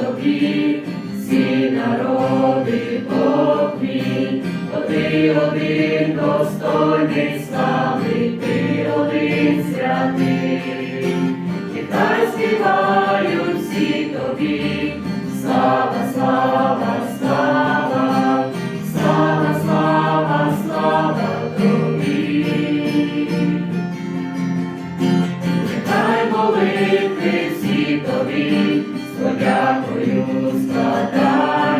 тобі, всі народи поклін, бо ти один достойний слави, ти один святий, Нехай співають всі тобі, слава, слава, слава, слава, слава, слава тобі, нехай молитви всі тобі подякую складаю.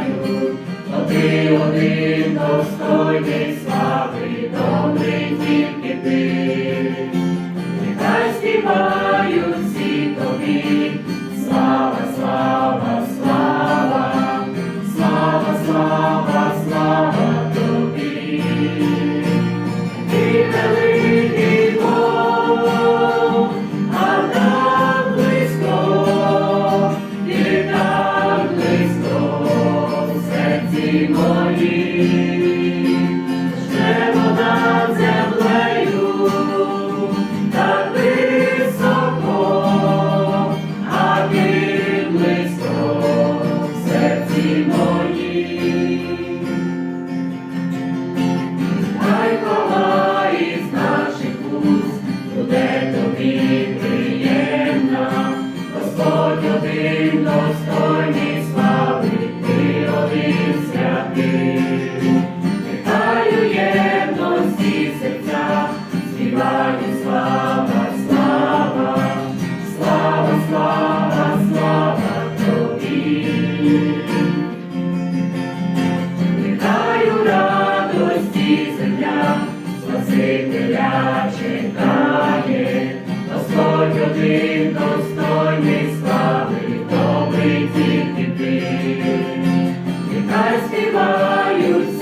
чекає, Господь один достойний слави, добрий тільки ти, нехай співають.